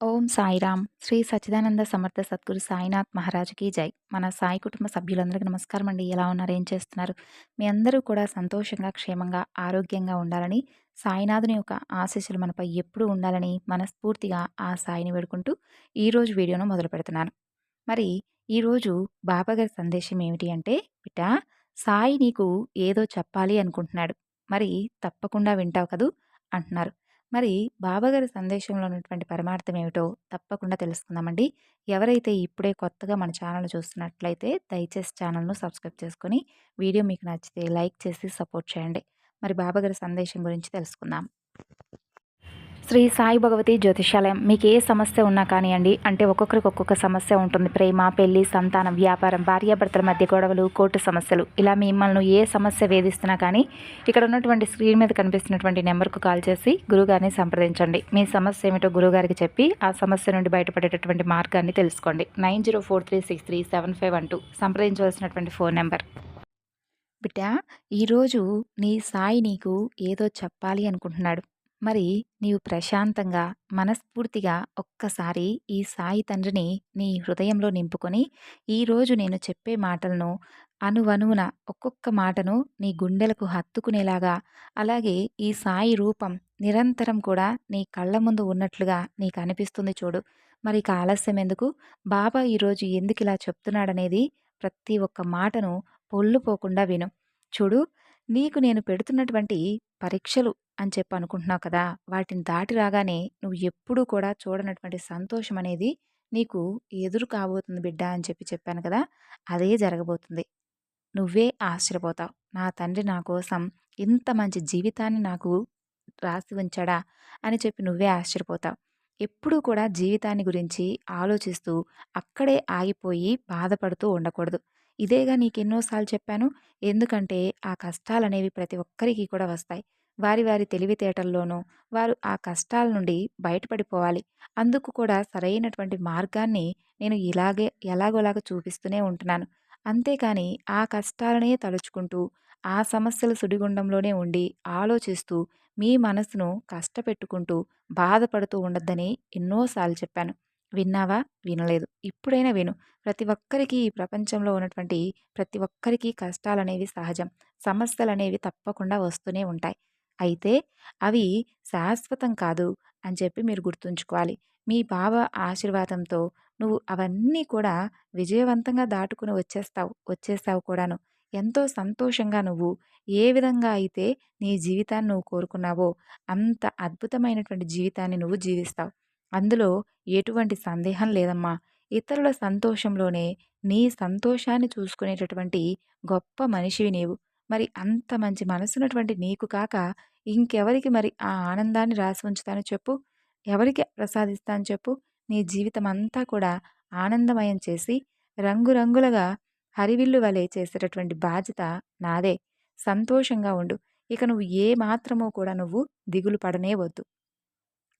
ఓం సాయిరామ్. శ్రీ సచ్చిదానంద సమర్థ సద్గురు సాయినాథ్ మహారాజుకి జై. మన సాయి కుటుంబ సభ్యులందరికీ నమస్కారం అండి. ఎలా ఉన్నారు? ఏం చేస్తున్నారు? మీ అందరూ కూడా సంతోషంగా క్షేమంగా ఆరోగ్యంగా ఉండాలని సాయినాథుని యొక్క ఆశీస్సులు మనపై ఎప్పుడూ ఉండాలని మనస్ఫూర్తిగా ఆ సాయిని వేడుకుంటూ ఈరోజు వీడియోను మొదలు పెడుతున్నాను. మరి ఈరోజు బాబాగారి సందేశం ఏమిటి అంటే బిడ్డ సాయి నీకు ఏదో చెప్పాలి అనుకుంటున్నాడు. మరి తప్పకుండా వింటావు కదూ అంటున్నారు. మరి బాబాగారి సందేశంలో ఉన్నటువంటి పరమార్థం ఏమిటో తప్పకుండా తెలుసుకుందామండి. ఎవరైతే ఇప్పుడే కొత్తగా మన ఛానల్ చూస్తున్నట్లయితే దయచేసి ఛానల్ను సబ్స్క్రైబ్ చేసుకొని వీడియో మీకు నచ్చితే లైక్ చేసి సపోర్ట్ చేయండి. మరి బాబాగారి సందేశం గురించి తెలుసుకుందాం. శ్రీ సాయి భగవతి జ్యోతిషాలయం మీకు ఏ సమస్య ఉన్నా కానివ్వండి అంటే ఒక్కొక్కరికి ఒక్కొక్క సమస్య ఉంటుంది. ప్రేమ పెళ్ళి సంతానం వ్యాపారం భార్యాభర్తల మధ్య గొడవలు కోర్టు సమస్యలు. ఇలా మిమ్మల్ని ఏ సమస్య వేధిస్తున్నా కానీ ఇక్కడ ఉన్నటువంటి స్క్రీన్ మీద కనిపిస్తున్నటువంటి నెంబర్కు కాల్ చేసి గురుగారిని సంప్రదించండి. మీ సమస్య ఏమిటో గురుగారికి చెప్పి ఆ సమస్య నుండి బయటపడేటటువంటి మార్గాన్ని తెలుసుకోండి. Nine zero four three six three seven five one two సంప్రదించవలసినటువంటి phone number. బిడ్డ ఈరోజు నీ సాయి నీకు ఏదో చెప్పాలి అనుకుంటున్నాడు. మరి నీవు ప్రశాంతంగా మనస్ఫూర్తిగా ఒక్కసారి ఈ సాయి తండ్రిని నీ హృదయంలో నింపుకొని ఈరోజు నేను చెప్పే మాటలను అనువనువున ఒక్కొక్క మాటను నీ గుండెలకు హత్తుకునేలాగా అలాగే ఈ సాయి రూపం నిరంతరం కూడా నీ కళ్ళ ముందు ఉన్నట్లుగా నీకు అనిపిస్తుంది చూడు. మరి ఆలస్యం ఎందుకు? బాబా ఈరోజు ఎందుకు ఇలా చెప్తున్నాడనేది ప్రతి ఒక్క మాటను పొల్లుపోకుండా విను. చూడు నీకు నేను పెడుతున్నటువంటి పరీక్షలు అని చెప్పి అనుకుంటున్నావు కదా! వాటిని దాటి రాగానే నువ్వు ఎప్పుడూ కూడా చూడనటువంటి సంతోషం అనేది నీకు ఎదురు కాబోతుంది బిడ్డ అని చెప్పి చెప్పాను కదా! అదే జరగబోతుంది. నువ్వే ఆశ్చర్యపోతావు. నా తండ్రి నా కోసం ఇంత మంచి జీవితాన్ని నాకు రాసి ఉంచాడా? అని చెప్పి నువ్వే ఆశ్చర్యపోతావు. ఎప్పుడూ కూడా జీవితాన్ని గురించి ఆలోచిస్తూ అక్కడే ఆగిపోయి బాధపడుతూ ఉండకూడదు. ఇదేగా నీకు ఎన్నోసార్లు చెప్పాను. ఎందుకంటే ఆ కష్టాలనేవి ప్రతి ఒక్కరికి కూడా వస్తాయి. వారి వారి తెలివితేటల్లోనూ వారు ఆ కష్టాల నుండి బయటపడిపోవాలి. అందుకు కూడా సరైనటువంటి మార్గాన్ని నేను ఇలాగే ఎలాగోలాగ చూపిస్తూనే ఉంటున్నాను. అంతేకాని ఆ కష్టాలనే తలుచుకుంటూ ఆ సమస్యల సుడిగుండంలోనే ఉండి ఆలోచిస్తూ మీ మనసును కష్టపెట్టుకుంటూ బాధపడుతూ ఉండొద్దని ఎన్నోసార్లు చెప్పాను. విన్నావా? వినలేదు. ఇప్పుడైనా విను. ప్రతి ఒక్కరికి ఈ ప్రపంచంలో ఉన్నటువంటి ప్రతి ఒక్కరికి కష్టాలనేవి సహజం. సమస్యలు అనేవి తప్పకుండా వస్తూనే ఉంటాయి. అయితే అవి శాశ్వతం కాదు అని చెప్పి మీరు గుర్తుంచుకోవాలి. మీ బావ ఆశీర్వాదంతో నువ్వు అవన్నీ కూడా విజయవంతంగా దాటుకుని వచ్చేస్తావు వచ్చేస్తావు కూడాను. ఎంతో సంతోషంగా నువ్వు ఏ విధంగా అయితే నీ జీవితాన్ని నువ్వు కోరుకున్నావో అంత అద్భుతమైనటువంటి జీవితాన్ని నువ్వు జీవిస్తావు. అందులో ఎటువంటి సందేహం లేదమ్మా. ఇతరుల సంతోషంలోనే నీ సంతోషాన్ని చూసుకునేటటువంటి గొప్ప మనిషివి నీవు. మరి అంత మంచి మనసున్నటువంటి నీకు కాక ఇంకెవరికి మరి ఆ ఆనందాన్ని రాసి ఉంచుతాను చెప్పు. ఎవరికి ప్రసాదిస్తాను చెప్పు. నీ జీవితం అంతా కూడా ఆనందమయం చేసి రంగురంగులుగా హరివిల్లు వలె చేసేటటువంటి బాధ్యత నాదే. సంతోషంగా ఉండు. ఇక నువ్వు ఏ మాత్రమో కూడా నువ్వు దిగులు పడనే వద్దు.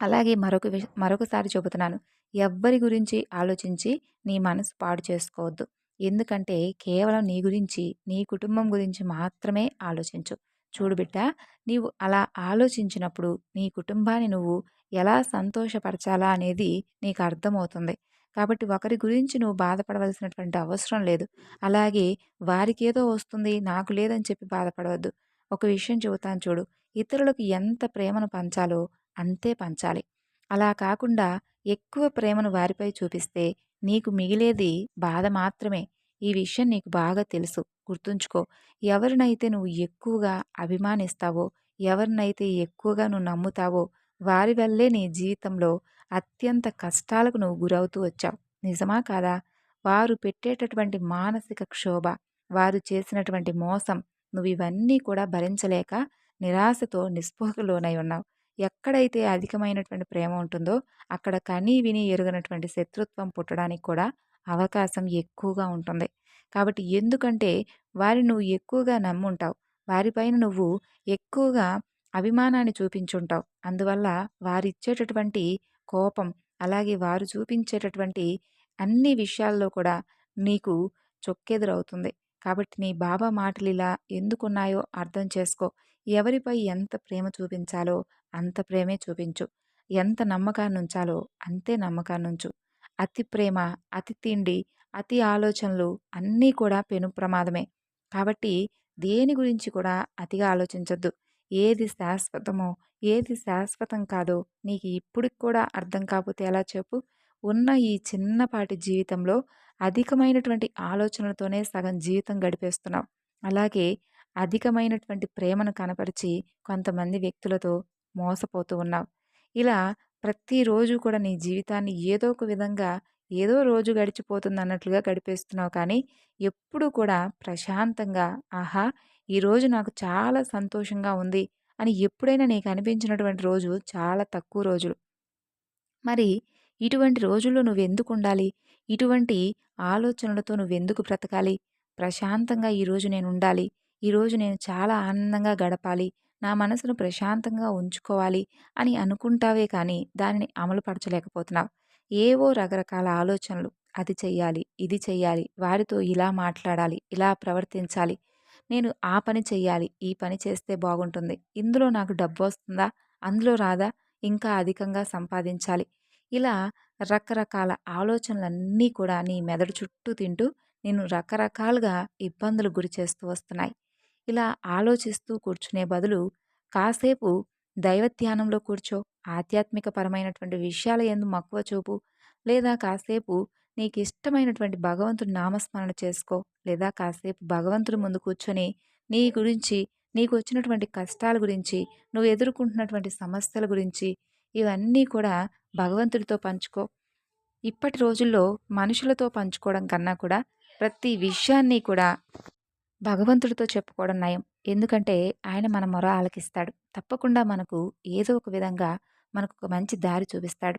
అలాగే మరొక మరొకసారి చెబుతున్నాను. ఎవ్వరి గురించి ఆలోచించి నీ మనసు పాడు చేసుకోవద్దు. ఎందుకంటే కేవలం నీ గురించి నీ కుటుంబం గురించి మాత్రమే ఆలోచించు. చూడు బిడ్డ నీవు అలా ఆలోచించినప్పుడు నీ కుటుంబాన్ని నువ్వు ఎలా సంతోషపరచాలా అనేది నీకు అర్థమవుతుంది. కాబట్టి ఒకరి గురించి నువ్వు బాధపడవలసినటువంటి అవసరం లేదు. అలాగే వారికి ఏదో వస్తుంది నాకు లేదని చెప్పి బాధపడవద్దు. ఒక విషయం చెబుతాను చూడు. ఇతరులకు ఎంత ప్రేమను పంచాలో అంతే పంచాలి. అలా కాకుండా ఎక్కువ ప్రేమను వారిపై చూపిస్తే నీకు మిగిలేది బాధ మాత్రమే. ఈ విషయం నీకు బాగా తెలుసు. గుర్తుంచుకో. ఎవరినైతే నువ్వు ఎక్కువగా అభిమానిస్తావో ఎవరినైతే ఎక్కువగా నువ్వు నమ్ముతావో వారి వల్లే నీ జీవితంలో అత్యంత కష్టాలకు నువ్వు గురవుతూ వచ్చావు. నిజమా కాదా? వారు పెట్టేటటువంటి మానసిక క్షోభ వారు చేసినటువంటి మోసం నువ్వు ఇవన్నీ కూడా భరించలేక నిరాశతో నిస్పృహలోనై ఉన్నావు. ఎక్కడైతే అధికమైనటువంటి ప్రేమ ఉంటుందో అక్కడ కనీ విని ఎరుగనటువంటి శత్రుత్వం పుట్టడానికి కూడా అవకాశం ఎక్కువగా ఉంటుంది. కాబట్టి ఎందుకంటే వారిని నువ్వు ఎక్కువగా నమ్ముంటావు. వారిపైన నువ్వు ఎక్కువగా అభిమానాన్ని చూపించుంటావు. అందువల్ల వారిచ్చేటటువంటి కోపం అలాగే వారు చూపించేటటువంటి అన్ని విషయాల్లో కూడా నీకు చొక్కెదురవుతుంది. కాబట్టి నీ బాబా మాటలు ఇలా ఎందుకున్నాయో అర్థం చేసుకో. ఎవరిపై ఎంత ప్రేమ చూపించాలో అంత ప్రేమే చూపించు. ఎంత నమ్మకాన్నుంచాలో అంతే నమ్మకాన్నుంచు. అతి ప్రేమ, అతి తిండి, అతి ఆలోచనలు అన్నీ కూడా పెను ప్రమాదమే. కాబట్టి దేని గురించి కూడా అతిగా ఆలోచించొద్దు. ఏది శాశ్వతమో, ఏది శాశ్వతం కాదో నీకు ఇప్పటికి కూడా అర్థం కాకపోతే ఎలా చెప్పు? ఉన్న ఈ చిన్నపాటి జీవితంలో అధికమైనటువంటి ఆలోచనలతోనే సగం జీవితం గడిపేస్తున్నావు. అలాగే అధికమైనటువంటి ప్రేమను కనపరిచి కొంతమంది వ్యక్తులతో మోసపోతూ ఉన్నావు. ఇలా ప్రతిరోజు కూడా నీ జీవితాన్ని ఏదో ఒక విధంగా ఏదో రోజు గడిచిపోతుందన్నట్లుగా గడిపేస్తున్నావు కానీ ఎప్పుడూ కూడా ప్రశాంతంగా ఆహా! ఈరోజు నాకు చాలా సంతోషంగా ఉంది అని ఎప్పుడైనా నీకు అనిపించినటువంటి రోజు చాలా తక్కువ రోజులు. మరి ఇటువంటి రోజుల్లో నువ్వెందుకు ఉండాలి? ఇటువంటి ఆలోచనలతో నువ్వెందుకు బ్రతకాలి? ప్రశాంతంగా ఈరోజు నేను ఉండాలి. ఈరోజు నేను చాలా ఆనందంగా గడపాలి. నా మనసును ప్రశాంతంగా ఉంచుకోవాలి అని అనుకుంటావే కానీ దానిని అమలుపరచలేకపోతున్నావు. ఏవో రకరకాల ఆలోచనలు. అది చెయ్యాలి, ఇది చెయ్యాలి, వారితో ఇలా మాట్లాడాలి, ఇలా ప్రవర్తించాలి. నేను ఆ పని చెయ్యాలి, ఈ పని చేస్తే బాగుంటుంది. ఇందులో నాకు డబ్బు వస్తుందా అందులో రాదా? ఇంకా అధికంగా సంపాదించాలి. ఇలా రకరకాల ఆలోచనలన్నీ కూడా నీ మెదడు చుట్టూ తింటూ నేను రకరకాలుగా ఇబ్బందులు గురి చేస్తూ వస్తున్నాయి. ఇలా ఆలోచిస్తూ కూర్చునే బదులు కాసేపు దైవ ధ్యానంలో కూర్చో. ఆధ్యాత్మిక పరమైనటువంటి విషయాల ఎందు మక్కువ చూపు. లేదా కాసేపు నీకు ఇష్టమైనటువంటి భగవంతుడి నామస్మరణ చేసుకో. లేదా కాసేపు భగవంతుడి ముందు కూర్చొని నీ గురించి, నీకు వచ్చినటువంటి కష్టాల గురించి, నువ్వు ఎదుర్కొంటున్నటువంటి సమస్యల గురించి ఇవన్నీ కూడా భగవంతుడితో పంచుకో. ఇప్పటి రోజుల్లో మనుషులతో పంచుకోవడం కన్నా కూడా ప్రతి విషయాన్ని కూడా భగవంతుడితో చెప్పుకోవడం నయం. ఎందుకంటే ఆయన మన మొర ఆలకిస్తాడు. తప్పకుండా మనకు ఏదో ఒక విధంగా మనకు ఒక మంచి దారి చూపిస్తాడు.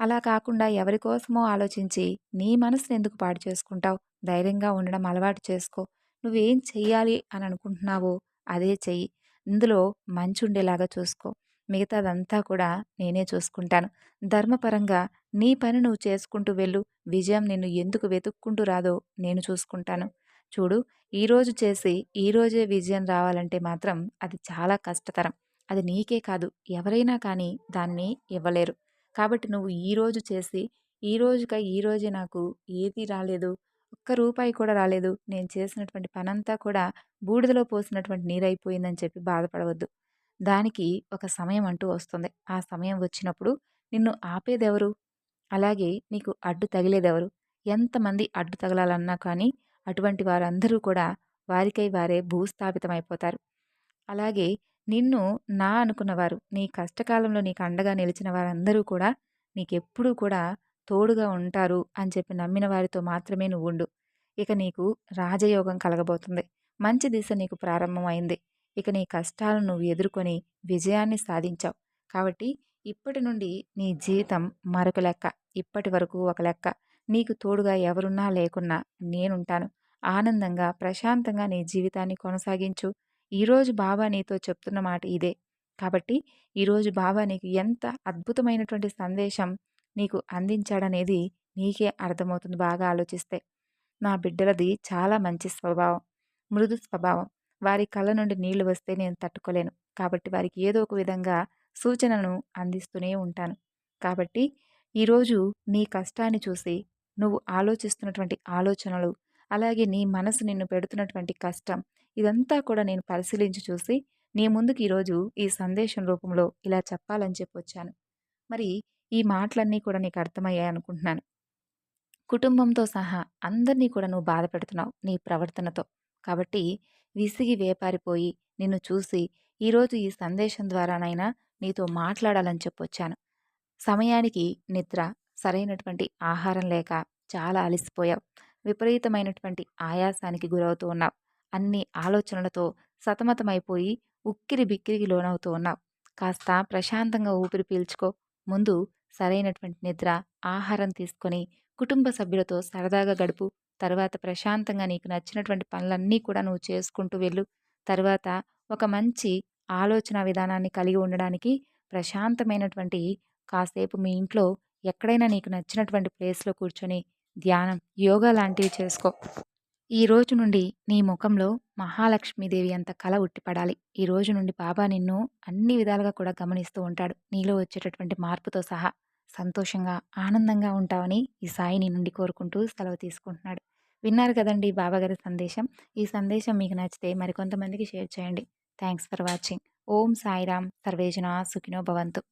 అలా కాకుండా ఎవరి కోసమో ఆలోచించి నీ మనసుని ఎందుకు పాడు చేసుకుంటావు? ధైర్యంగా ఉండడం అలవాటు చేసుకో. నువ్వేం చెయ్యాలి అని అనుకుంటున్నావో అదే చెయ్యి. ఇందులో మంచి ఉండేలాగా చూసుకో. మిగతాదంతా కూడా నేనే చూసుకుంటాను. ధర్మపరంగా నీ పని నువ్వు చేసుకుంటూ వెళ్ళు. విజయం నిన్ను ఎందుకు వెతుక్కుంటూ రాదో నేను చూసుకుంటాను. చూడు ఈరోజు చేసి ఈరోజే విజయం రావాలంటే మాత్రం అది చాలా కష్టతరం. అది నీకే కాదు ఎవరైనా కానీ దాన్ని ఇవ్వలేరు. కాబట్టి నువ్వు ఈరోజు చేసి ఈ రోజుకై ఈరోజే నాకు ఏది రాలేదు. ఒక్క రూపాయి కూడా రాలేదు. నేను చేసినటువంటి పనంతా కూడా బూడిదలో పోసినటువంటి నీరైపోయిందని చెప్పి బాధపడవద్దు. దానికి ఒక సమయం అంటూ వస్తుంది. ఆ సమయం వచ్చినప్పుడు నిన్ను ఆపేదెవరు? అలాగే నీకు అడ్డు తగిలేదెవరు? ఎంతమంది అడ్డు తగలాలన్నా కానీ అటువంటి వారందరూ కూడా వారికై వారే భూస్థాపితమైపోతారు. అలాగే నిన్ను నా అనుకున్నవారు, నీ కష్టకాలంలో నీకు అండగా నిలిచిన వారందరూ కూడా నీకెప్పుడూ కూడా తోడుగా ఉంటారు అని చెప్పి నమ్మిన వారితో మాత్రమే నువ్వు ఉండు ఇక నీకు రాజయోగం కలగబోతుంది. మంచి దిశ నీకు ప్రారంభమైంది. ఇక నీ కష్టాలను నువ్వు ఎదుర్కొని విజయాన్ని సాధించావు. కాబట్టి ఇప్పటి నుండి నీ జీవితం మరొక లెక్క. ఇప్పటి వరకు ఒక లెక్క. నీకు తోడుగా ఎవరున్నా లేకున్నా నేనుంటాను. ఆనందంగా, ప్రశాంతంగా నీ జీవితాన్ని కొనసాగించు. ఈరోజు బాబా నీతో చెప్తున్న మాట ఇదే. కాబట్టి ఈరోజు బాబా నీకు ఎంత అద్భుతమైనటువంటి సందేశం నీకు అందించాడనేది నీకే అర్థమవుతుంది బాగా ఆలోచిస్తే. నా బిడ్డలది చాలా మంచి స్వభావం. మృదు స్వభావం. వారి కళ్ళ నుండి నీళ్ళు వస్తే నేను తట్టుకోలేను. కాబట్టి వారికి ఏదో ఒక విధంగా సూచనను అందిస్తూనే ఉంటాను. కాబట్టి ఈరోజు నీ కష్టాన్ని చూసి నువ్వు ఆలోచిస్తున్నటువంటి ఆలోచనలు, అలాగే నీ మనసు నిన్ను పెడుతున్నటువంటి కష్టం ఇదంతా కూడా నేను పరిశీలించి చూసి నీ ముందుకు ఈరోజు ఈ సందేశం రూపంలో ఇలా చెప్పాలని చెప్పి వచ్చాను. మరి ఈ మాటలన్నీ కూడా నీకు అర్థమయ్యాయి అనుకుంటున్నాను. కుటుంబంతో సహా అందరినీ కూడా నువ్వు బాధ పెడుతున్నావు నీ ప్రవర్తనతో. కాబట్టి విసిగి వేపారిపోయి నిన్ను చూసి ఈరోజు ఈ సందేశం ద్వారానైనా నీతో మాట్లాడాలని చెప్పొచ్చాను. సమయానికి నిద్ర, సరైనటువంటి ఆహారం లేక చాలా అలసిపోయావు. విపరీతమైనటువంటి ఆయాసానికి గురవుతూ ఉన్నావు. అన్ని ఆలోచనలతో సతమతమైపోయి ఉక్కిరి బిక్కిరికి లోనవుతూ ఉన్నావు. కాస్త ప్రశాంతంగా ఊపిరి పీల్చుకో. ముందు సరైనటువంటి నిద్ర, ఆహారం తీసుకొని కుటుంబ సభ్యులతో సరదాగా గడుపు. తర్వాత ప్రశాంతంగా నీకు నచ్చినటువంటి పనులన్నీ కూడా నువ్వు చేసుకుంటూ వెళ్ళు. తర్వాత ఒక మంచి ఆలోచన విధానాన్ని కలిగి ఉండడానికి ప్రశాంతమైనటువంటి కాసేపు మీ ఇంట్లో ఎక్కడైనా నీకు నచ్చినటువంటి ప్లేస్‌లో కూర్చొని ధ్యానం, యోగా లాంటివి చేసుకో. ఈ రోజు నుండి నీ ముఖంలో మహాలక్ష్మీదేవి అంత కళ ఉట్టిపడాలి. ఈ రోజు నుండి బాబా నిన్ను అన్ని విధాలుగా కూడా గమనిస్తూ ఉంటాడు. నీలో వచ్చేటటువంటి మార్పుతో సహా సంతోషంగా, ఆనందంగా ఉంటావని ఈ సాయి నీ నుండి కోరుకుంటూ సెలవు తీసుకుంటున్నాడు. విన్నారు కదండీ బాబాగారి సందేశం. ఈ సందేశం మీకు నచ్చితే మరికొంతమందికి షేర్ చేయండి. Thanks for watching. ఓం సాయిరామ్. సర్వేజన సుఖినో భవంతు.